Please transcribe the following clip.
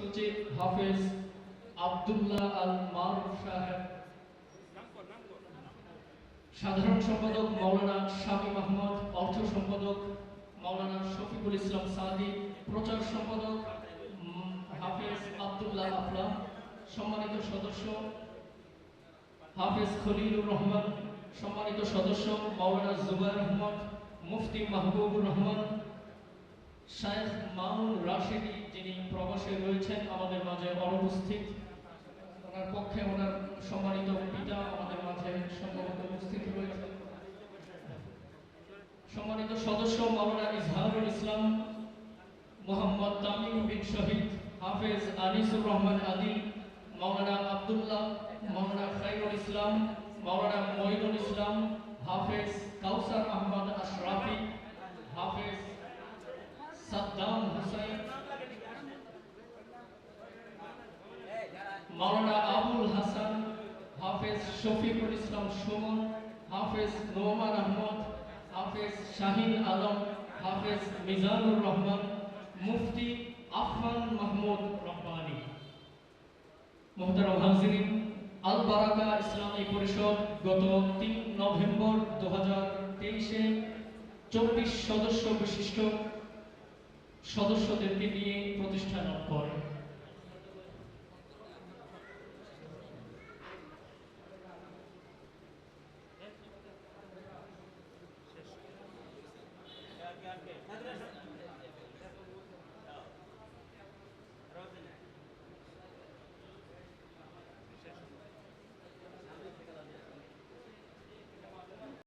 সচিব হাফেজ আব্দুল্লাহ আল মারুফ সাহেব। সাধারণ সম্পাদক মাওলানা শামীম আহমদ, অর্থ সম্পাদক মাওলানা শফিকুল ইসলাম সাদি, প্রচার সম্পাদক হাফেজ আব্দুল্লাহ আফলা সম্মানিত সদস্য হাফেজ খলিলুর রহমান, সম্মানিত সদস্য মাওলানা জুবাইর আহমদ, মুফতি মাহবুবুর রহমান শায়েখ মামুন রাশেদি যিনি প্রবাসে রয়েছেন, আমাদের মাঝে অনুপস্থিত। ওনার পক্ষে ওনার সম্মানিত পিতা আমাদের মাঝে সম্ভবত উপস্থিত রয়েছেন। সম্মানিত সদস্য মাওলানা ইজহারুল ইসলাম, মোহাম্মদ তামিম বিন শহীদ, হাফেজ আনিসুর রহমান আদিল, মাওলানা আব্দুল্লাহ, মাওলানা খাইরুল ইসলাম, মাওলানা মঈনুল ইসলাম, হাফেজ কাউসার আহমদ আশরাফি, হাফেজ হাফেজ শফিকুল ইসলাম সুমন, হাফেজ নোমান আহমদ, হাফেজ শাহিন আলম, হাফেজ মিজানুর রহমান, মুফতি আফমান মাহমুদ রব্বানি। মোহতারাম হাজিরিন আল বারাকা ইসলামী পরিষদ গত তিন নভেম্বর দু হাজার তেইশে চব্বিশ সদস্য বিশিষ্ট সদস্যদেরকে নিয়ে প্রতিষ্ঠা লাভ করে।